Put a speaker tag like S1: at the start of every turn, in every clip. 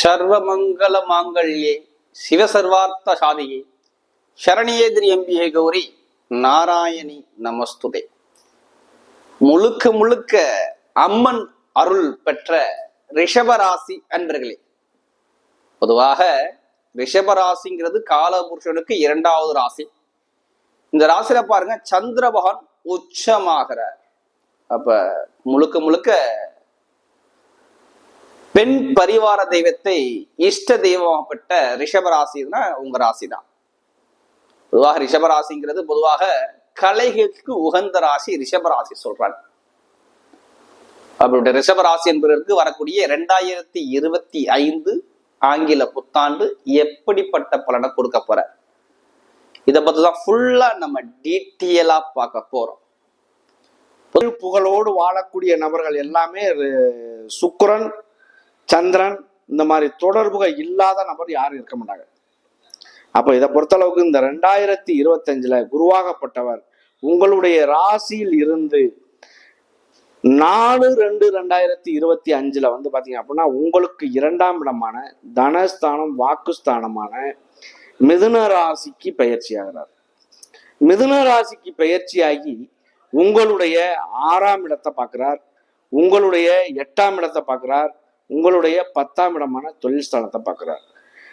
S1: சர்வமங்கல மாங்கல்யே சிவசர்வார்த்த சாதியே சரணியேதிரி எம்பிஏ கௌரி நாராயணி நமஸ்துதே. முழுக்க முழுக்க அம்மன் அருள் பெற்ற ரிஷபராசி அன்பர்களே பொதுவாக ரிஷபராசிங்கிறது காலபுருஷனுக்கு இரண்டாவது ராசி. இந்த ராசியில பாருங்க சந்திர பகவான் உச்சமாகிறார். அப்ப முழுக்க முழுக்க பெண் பரிவார தெய்வத்தை இஷ்ட தெய்வமாகப்பட்ட ரிஷபராசினா உங்க ராசி தான் பொதுவாக ரிஷபராசிங்கிறது பொதுவாக கலைகளுக்கு உகந்த ராசி ரிஷபராசி சொல்றாங்க. அவருடைய ரிஷபராசி என்பதற்கு வரக்கூடிய இரண்டாயிரத்தி இருபத்தி ஐந்து ஆங்கில புத்தாண்டு எப்படிப்பட்ட பலனை கொடுக்க போற? இதை பத்தி தான் ஃபுல்லா நம்ம டீட்டெயிலா பார்க்க போறோம்.
S2: புகழோடு வாழக்கூடிய நபர்கள் எல்லாமே சுக்கரன் சந்திரன் இந்த மாதிரி தொடர்புகள் இல்லாத நபர் யாரும் இருக்க மாட்டாங்க. அப்ப இதை பொறுத்தளவுக்கு இந்த ரெண்டாயிரத்தி இருபத்தஞ்சுல குருவாகப்பட்டவர் உங்களுடைய ராசியில் இருந்து நாலு ரெண்டு ரெண்டாயிரத்தி இருபத்தி அஞ்சுல வந்து பாத்தீங்க அப்படின்னா உங்களுக்கு இரண்டாம் இடமான தனஸ்தானம் வாக்குஸ்தானமான மிதுன ராசிக்கு பயிற்சி ஆகிறார். மிதுன ராசிக்கு பயிற்சியாகி உங்களுடைய ஆறாம் இடத்தை பார்க்கிறார். உங்களுடைய எட்டாம் இடத்தை பார்க்கிறார். உங்களுடைய பத்தாம் இடமான தொழில் ஸ்தானத்தை பார்க்குறாரு.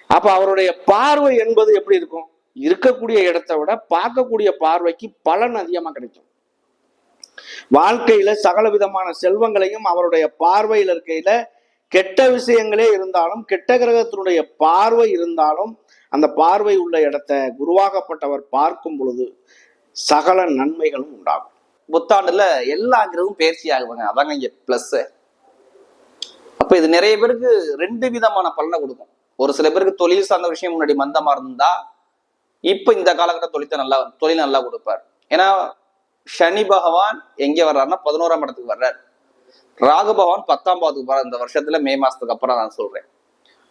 S2: அப்போ அவருடைய பார்வை என்பது எப்படி இருக்கும்? இருக்கக்கூடிய இடத்தை விட பார்க்கக்கூடிய பார்வைக்கு பலன் அதிகமாக கிடைக்கும். வாழ்க்கையில சகல விதமான செல்வங்களையும் அவருடைய பார்வையில் இருக்கையில கெட்ட விஷயங்களே இருந்தாலும் கெட்ட கிரகத்தினுடைய பார்வை இருந்தாலும் அந்த பார்வை உள்ள இடத்த குருவாகப்பட்டவர் பார்க்கும் பொழுது சகல நன்மைகளும் உண்டாகும்.
S1: புத்தாண்டுல எல்லா கிரகமும் பயிற்சி ஆகுவாங்க அதாங்க இங்க பிளஸ் அப்ப இது நிறைய பேருக்கு ரெண்டு விதமான பலனை கொடுக்கும். ஒரு சில பேருக்கு தொழில் சார்ந்த விஷயம் முன்னாடி மந்தமா இருந்தா இப்ப இந்த காலகட்ட தொழில் நல்லா தொழில் நல்லா கொடுப்பார். ஏன்னா சனி பகவான் எங்க வர்றாருன்னா பதினோராம் இடத்துக்கு வர்றார். ராகு பகவான் பத்தாம் பாவத்துக்கு வர்றார் இந்த வருஷத்துல மே மாசத்துக்கு அப்புறம் நான் சொல்றேன்.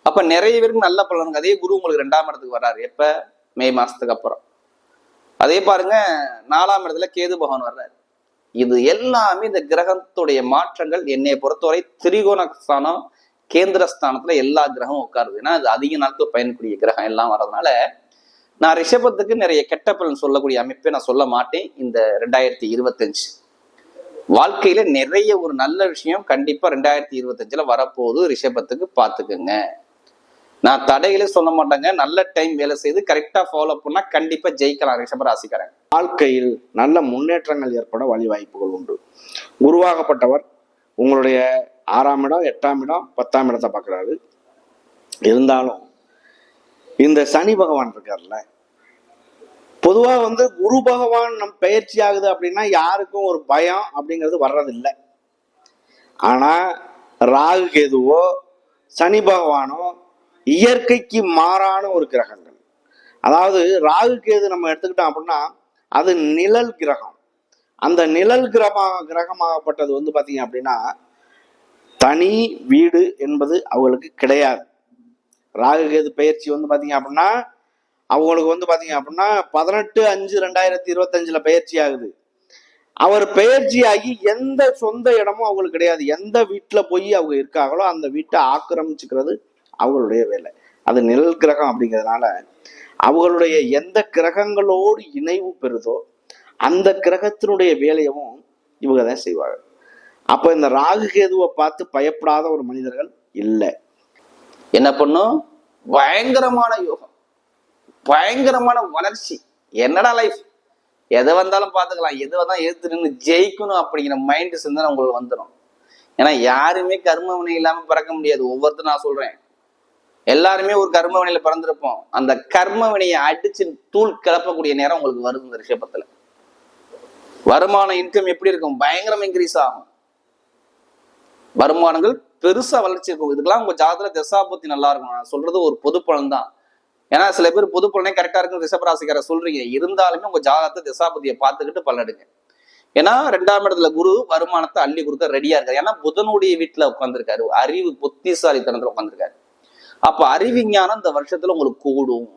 S1: அப்ப நிறைய பேருக்கு நல்ல பலன் அதே குரு உங்களுக்கு ரெண்டாம் இடத்துக்கு வர்றாரு. எப்ப? மே மாசத்துக்கு அப்புறம். அதே பாருங்க நாலாம் இடத்துல கேது பகவான் வர்றாரு. இது எல்லாமே இந்த கிரகத்துடைய மாற்றங்கள் என்னை பொறுத்தவரை திரிகோணஸ்தானம் கேந்திரஸ்தானத்துல எல்லா கிரகமும் உட்காருது. ஏன்னா அது அதிக நாட்கள் பயன்கூடிய கிரகம் எல்லாம் வர்றதுனால நான் ரிஷபத்துக்கு நிறைய கெட்ட பலன் சொல்லக்கூடிய அமைப்பை நான் சொல்ல மாட்டேன். இந்த ரெண்டாயிரத்தி இருபத்தஞ்சு வாழ்க்கையில நிறைய ஒரு நல்ல விஷயம் கண்டிப்பா ரெண்டாயிரத்தி இருபத்தஞ்சுல வரப்போகுது. ரிஷபத்துக்கு பார்த்துக்குங்க. நான் தடைகளே சொல்ல மாட்டேங்க. நல்ல டைம் வேலை செய்து கரெக்டா ஃபாலோ பண்ணா கண்டிப்பா ஜெயிக்கலாம் ரிஷபராசிக்காரன்
S2: வாழ்க்கையில் நல்ல முன்னேற்றங்கள் ஏற்பட வழிவாய்ப்புகள் உண்டு. உருவாகப்பட்டவர் உங்களுடைய ஆறாம் இடம் எட்டாம் இடம் பத்தாம் இடத்தை பார்க்குறாரு. இருந்தாலும் இந்த சனி பகவான் இருக்கார்ல பொதுவாக வந்து குரு பகவான் நம் பயிற்சி ஆகுது அப்படின்னா யாருக்கும் ஒரு பயம் அப்படிங்கிறது வர்றதில்லை. ஆனால் ராகு கேதுவோ சனி பகவானோ இயற்கைக்கு மாறான ஒரு கிரகங்கள். அதாவது ராகு கேது நம்ம எடுத்துக்கிட்டோம் அப்படின்னா அது நிழல் கிரகம். அந்த நிழல் கிரகமாக கிரகமாகப்பட்டது வந்து பார்த்தீங்க அப்படின்னா தனி வீடு என்பது அவங்களுக்கு கிடையாது. ராகுகேது பயிற்சி வந்து பார்த்தீங்க அப்படின்னா அவங்களுக்கு வந்து பார்த்தீங்க அப்படின்னா பதினெட்டு அஞ்சு ரெண்டாயிரத்தி இருபத்தஞ்சில் பயிற்சி ஆகுது. அவர் பெயர்ச்சி ஆகி எந்த சொந்த இடமும் அவங்களுக்கு கிடையாது. எந்த வீட்டில் போய் அவங்க இருக்காங்களோ அந்த வீட்டை ஆக்கிரமிச்சுக்கிறது அவங்களுடைய வேலை. அது நிழல் கிரகம் அப்படிங்கிறதுனால அவர்களுடைய எந்த கிரகங்களோடு இணைவு பெறுதோ அந்த கிரகத்தினுடைய வேலையவும் இவங்க தான் செய்வாங்க. அப்போ இந்த ராகு கேதுவை பார்த்து பயப்படாத ஒரு மனிதர்கள் இல்லை.
S1: என்ன பண்ணும்? பயங்கரமான யோகம். பயங்கரமான வளர்ச்சி. என்னடா லைஃப் எதை வந்தாலும் பார்த்துக்கலாம். எது தான் எதிர்த்து நின்று ஜெயிக்கணும் அப்படிங்கிற மைண்டு சிந்தனை உங்களுக்கு வந்துடும் ஏன்னா யாருமே கர்ம வினை இல்லாமல் பிறக்க முடியாது. ஒவ்வொருத்தரும் நான் சொல்கிறேன் எல்லாருமே ஒரு கர்ம வினையில பிறந்திருப்போம். அந்த கர்ம வினையை அடிச்சு தூள் கிளப்பக்கூடிய நேரம் உங்களுக்கு வரும் இந்த ரிஷபத்துல. வருமான இன்கம் எப்படி இருக்கும்? பயங்கரம் இன்க்ரீஸ் ஆகும். வருமானங்கள் பெருசா வளர்ச்சி இருக்கும். இதுக்கெல்லாம் உங்க ஜாதகத்துல திசாபத்தி நல்லா இருக்கும் நான் சொல்றது ஒரு பொது பலன் தான். ஏன்னா சில பேர் பொது பலனே கரெக்டா இருக்கு ரிஷபராசிக்கார சொல்றீங்க. இருந்தாலுமே உங்க ஜாதகத்தை தசாபதியை பார்த்துக்கிட்டு பலனடுங்க. ஏன்னா ரெண்டாம் இடத்துல குரு வருமானத்தை அள்ளி கொடுக்க ரெடியா இருக்காரு. ஏன்னா புதனுடைய வீட்டுல உட்காந்துருக்காரு அறிவு புத்திசாலித்தனத்துல உட்காந்துருக்காரு அப்ப அறிவிஞானம் இந்த வருஷத்துல உங்களுக்கு கூடும்.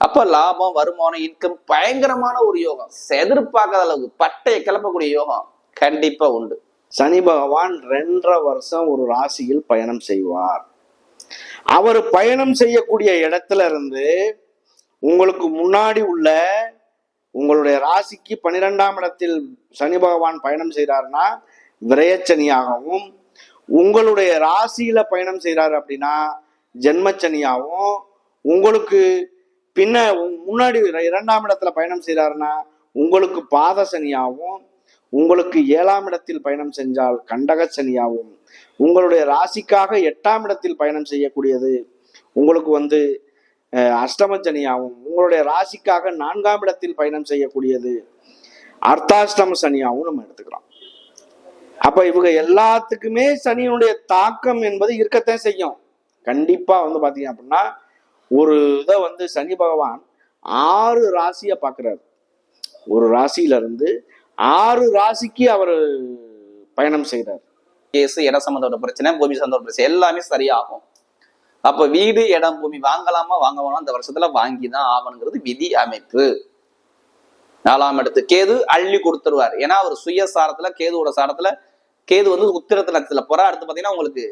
S1: அப்ப லாபம் வருமானம் இன்கம் பயங்கரமான ஒரு யோகம். எதிர்பார்க்காத அளவுக்கு பட்டையை கிளப்பக்கூடிய யோகம் கண்டிப்பா உண்டு.
S2: சனி பகவான் ரெண்டரை வருஷம் ஒரு ராசியில் பயணம் செய்வார். அவர் பயணம் செய்யக்கூடிய இடத்துல இருந்து உங்களுக்கு முன்னாடி உள்ள உங்களுடைய ராசிக்கு பன்னிரெண்டாம் இடத்தில் சனி பகவான் பயணம் செய்கிறாருன்னா விரயச்சனியாகவும் உங்களுடைய ராசியில பயணம் செய்கிறாரு அப்படின்னா ஜென்மச்சனியாகவும் உங்களுக்கு பின்ன முன்னாடி இரண்டாம் இடத்துல பயணம் செய்கிறாருன்னா உங்களுக்கு பாத சனியாகவும் உங்களுக்கு ஏழாம் இடத்தில் பயணம் செஞ்சால் கண்டக சனியாகவும் உங்களுடைய ராசிக்காக எட்டாம் இடத்தில் பயணம் செய்யக்கூடியது உங்களுக்கு வந்து அஹ், சனியாகவும் உங்களுடைய ராசிக்காக நான்காம் இடத்தில் பயணம் செய்யக்கூடியது அர்த்தாஷ்டம சனியாகவும் நம்ம எடுத்துக்கிறோம். அப்ப இவங்க எல்லாத்துக்குமே சனியினுடைய தாக்கம் என்பது இருக்கத்தான் செய்யும். கண்டிப்பாக வந்து பார்த்தீங்க அப்படின்னா ஒரு இதை வந்து சனி பகவான் ஆறு ராசியை பார்க்குறாரு ஒரு ராசியில இருந்து ஆறு ராசிக்கு அவர் பயணம் செய்கிறார்
S1: கேஸ் இட சம்மந்தோட பிரச்சனை பூமி சம்பந்தப்பட்ட பிரச்சனை எல்லாமே சரியாகும். அப்போ வீடு இடம் பூமி வாங்கலாமா வாங்க வேணாம் இந்த வருஷத்துல வாங்கி தான் ஆகணுங்கிறது விதி அமைப்பு. நாலாம் இடத்து கேது அள்ளி கொடுத்துருவார். ஏன்னா அவர் சுய சாரத்துல கேதுவோட சாரத்துல கேது வந்து உத்திரத்து நட்சத்திரத்துல போற. அடுத்து பாத்தீங்கன்னா உங்களுக்கு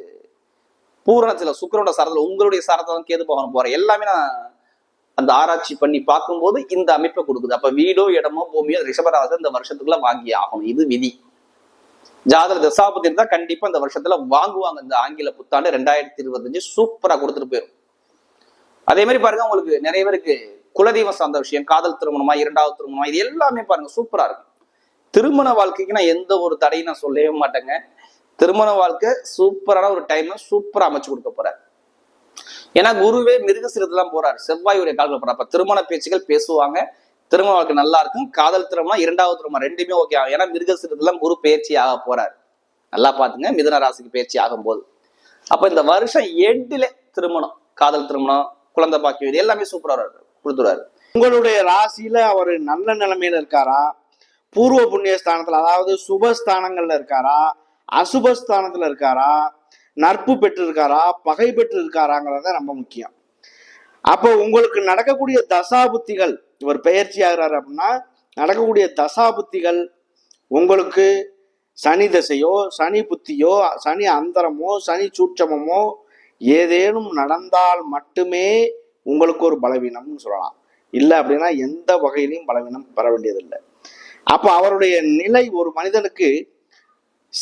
S1: பூரணத்தில் சுக்கரோட சாரத்துல உங்களுடைய சாரத்தை தான் கேது பகவான் போற எல்லாமே நான் அந்த ஆராய்ச்சி பண்ணி பார்க்கும்போது இந்த அமைப்பை கொடுக்குது. அப்ப வீடோ இடமோ பூமியோ ரிஷபராசன் இந்த வருஷத்துக்குள்ள வாங்கி ஆகணும். இது விதி. ஜாதக தசாபதி இருந்தால் கண்டிப்பா இந்த வருஷத்துல வாங்குவாங்க. இந்த ஆங்கில புத்தாண்டு ரெண்டாயிரத்தி இருபத்தஞ்சு சூப்பரா கொடுத்துட்டு போயிடும் அதே மாதிரி பாருங்க உங்களுக்கு நிறைய பேருக்கு குலதெய்வம் சார்ந்த விஷயம் காதல் திருமணமா இரண்டாவது திருமணமா இது எல்லாமே பாருங்க சூப்பரா இருக்கும். திருமண வாழ்க்கைக்கு நான் எந்த ஒரு தடையும் நான் சொல்லவே மாட்டேங்க. திருமண வாழ்க்கை சூப்பரான ஒரு டைம் சூப்பராக அமைச்சு கொடுக்க போறார். ஏன்னா குருவே மிருகசிரத்துலாம் போறாரு. செவ்வாயுடைய கால்கள் போறாரு. அப்ப திருமண பேச்சுகள் பேசுவாங்க. திருமண வாழ்க்கை நல்லா இருக்கும். காதல் திருமணம் இரண்டாவது திருமணம் ரெண்டுமே ஓகே ஆகும். ஏன்னா மிருகசிரத்துலாம் குரு பயிற்சி ஆக போறாரு. நல்லா பாத்துங்க. மிதன ராசிக்கு பயிற்சி ஆகும்போது. அப்ப இந்த வருஷம் எட்டுல திருமணம் காதல் திருமணம் குழந்தை பாக்கியம் இது எல்லாமே சூப்பரா கொடுத்துருவாரு.
S2: உங்களுடைய ராசியில அவர் நல்ல நிலைமையில இருக்காரா? பூர்வ புண்ணிய ஸ்தானத்துல அதாவது சுபஸ்தானங்கள்ல இருக்காரா? அசுபஸ்தானத்துல இருக்காரா? நட்பு பெற்று இருக்காரா பகை பெற்று இருக்காராங்கிறத ரொம்ப முக்கியம். அப்போ உங்களுக்கு நடக்கக்கூடிய தசாபுத்திகள் இவர் பெயர்ச்சி ஆகிறாரு அப்படின்னா நடக்கக்கூடிய தசாபுத்திகள் உங்களுக்கு சனி தசையோ சனி புத்தியோ சனி அந்தரமோ சனி சூட்சமோ ஏதேனும் நடந்தால் மட்டுமே உங்களுக்கு ஒரு பலவீனம்னு சொல்லலாம். இல்லை அப்படின்னா எந்த வகையிலையும் பலவீனம் பெற வேண்டியதில்லை. அப்போ அவருடைய நிலை ஒரு மனிதனுக்கு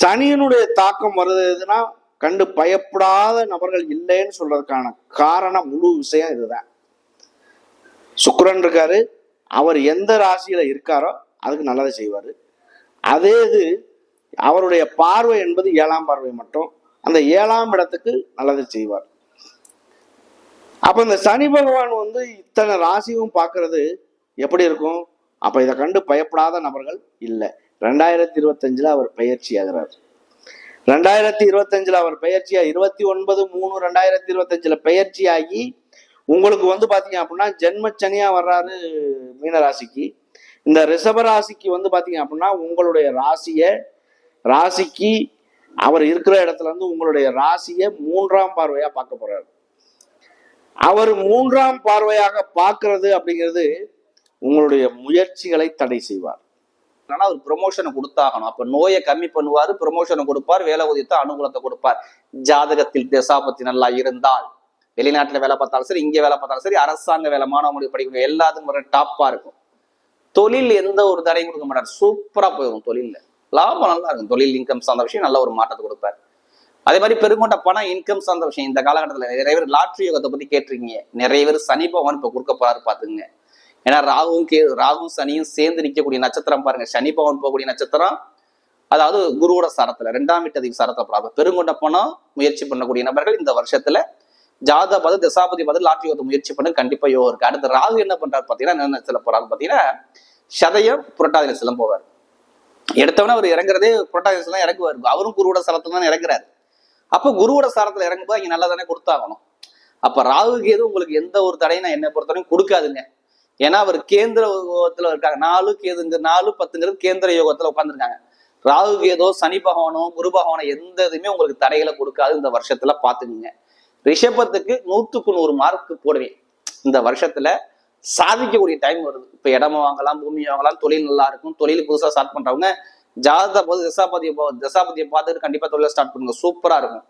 S2: சனியினுடைய தாக்கம் வருதுன்னா கண்டு பயப்படாத நபர்கள் இல்லைன்னு சொல்றதுக்கான காரணம் முழு விஷயம் இதுதான். சுக்கரன் இருக்காரு. அவர் எந்த ராசியில இருக்காரோ அதுக்கு நல்லதை செய்வார். அதே இது அவருடைய பார்வை என்பது ஏழாம் பார்வை மட்டும். அந்த ஏழாம் இடத்துக்கு நல்லதை செய்வார். அப்ப இந்த சனி பகவான் வந்து இத்தனை ராசியும் பார்க்கறது எப்படி இருக்கும்? அப்ப இதை கண்டு பயப்படாத நபர்கள் இல்லை. ரெண்டாயிரத்தி இருபத்தஞ்சுல அவர் பயிற்சி ஆகிறார் ரெண்டாயிரத்தி இருபத்தஞ்சுல அவர் பயிற்சியா இருபத்தி ஒன்பது மூணு ரெண்டாயிரத்தி இருபத்தஞ்சுல பயிற்சி ஆகி உங்களுக்கு வந்து பாத்தீங்க அப்படின்னா ஜென்மச்சனியா வர்றாரு மீனராசிக்கு. இந்த ரிஷப ராசிக்கு வந்து பாத்தீங்க அப்படின்னா உங்களுடைய ராசிய ராசிக்கு அவர் இருக்கிற இடத்துல இருந்து உங்களுடைய ராசியை மூன்றாம் பார்வையா பார்க்க போறாரு. அவர் மூன்றாம் பார்வையாக பார்க்கறது அப்படிங்கிறது உங்களுடைய முயற்சிகளை தடை செய்வார்.
S1: ஆனா அவர் ப்ரொமோஷனை கொடுத்தாகணும். அப்ப நோயை கம்மி பண்ணுவார் ப்ரொமோஷனை கொடுப்பார் வேலை உதயத்தை அனுகூலத்தை கொடுப்பார். ஜாதகத்தில் தசாபத்தி நல்லா இருந்தால் வெளிநாட்டுல வேலை பார்த்தாலும் சரி இங்க வேலை பார்த்தாலும் சரி அரசாங்க வேலை மாணவ படிக்கணும் எல்லாத்துக்கும் ஒரு டாப்பா இருக்கும். தொழில் எந்த ஒரு தடையும் கொடுக்க மாட்டார். சூப்பரா போயிடும் தொழில்ல. லாபம் நல்லா இருக்கும். தொழில் இன்கம் சார்ந்த விஷயம் நல்ல ஒரு மாற்றத்தை கொடுப்பார். அதே மாதிரி பெருங்கொண்ட பணம் இன்கம் சார்ந்த விஷயம். இந்த காலகட்டத்துல நிறைய பேர் லாட்ரி யோகத்தை பத்தி கேட்டிருக்கீங்க. நிறைய பேர் சனி பகவான் இப்போ கொடுக்க போறாரு பாத்துங்க ஏன்னா ராகுவும் கே ராகுவும் சனியும் சேர்ந்து நிற்கக்கூடிய நட்சத்திரம் பாருங்க. சனி பகவான் போகக்கூடிய நட்சத்திரம். அதாவது குருவோட சரத்துல ரெண்டாம் வீட்டதிக்கு சரத்தை அப்ப பெருங்கொண்ட பணம் முயற்சி பண்ணக்கூடிய நபர்கள் இந்த வருஷத்துல ஜாத பத தசாபதி பத லாட்ரி யோகத்தை முயற்சி பண்ண கண்டிப்பா யோகம் இருக்கு. அடுத்து ராகு என்ன பண்றாரு பாத்தீங்கன்னா என்ன சில போறாரு பாத்தீங்கன்னா சதயம் புரட்டாதி சிலம் போவார். எடுத்தவன அவர் இறங்குறதே புரட்டாதி தான் இறங்குவார். அவரும் குருவோட சரத்துல தான் இறங்குறாரு. அப்போ குருவோட சரத்துல இறங்கும்போது இங்க நல்லா தானே கொடுத்தாகணும். அப்ப ராகுக்கு கேது உங்களுக்கு எந்த ஒரு தடையும் நான் என்னை பொறுத்தவரையும் கொடுக்காதுங்க. ஏன்னா அவர் கேந்திர யோகத்துல இருக்காங்க. நாலு கேதுங்க நாலு பத்துங்கிறது கேந்திர யோகத்துல உட்காந்துருக்காங்க ராகு கேதோ சனி பகவானோ குரு பகவானோ எந்த இதுவுமே உங்களுக்கு தடைகளை கொடுக்காது இந்த வருஷத்துல பாத்துக்குங்க ரிஷபத்துக்கு நூத்துக்கு நூறு மார்க் போடுவேன். இந்த வருஷத்துல சாதிக்கக்கூடிய டைம் வருது. இப்ப இடமா வாங்கலாம் பூமி வாங்கலாம் தொழில் நல்லா இருக்கும். தொழில் புதுசா ஸ்டார்ட் பண்றவங்க ஜாதக போது தசாபதியை தசாபதியை பார்த்துட்டு கண்டிப்பா தொழிலை ஸ்டார்ட் பண்ணுங்க. சூப்பரா இருக்கும்.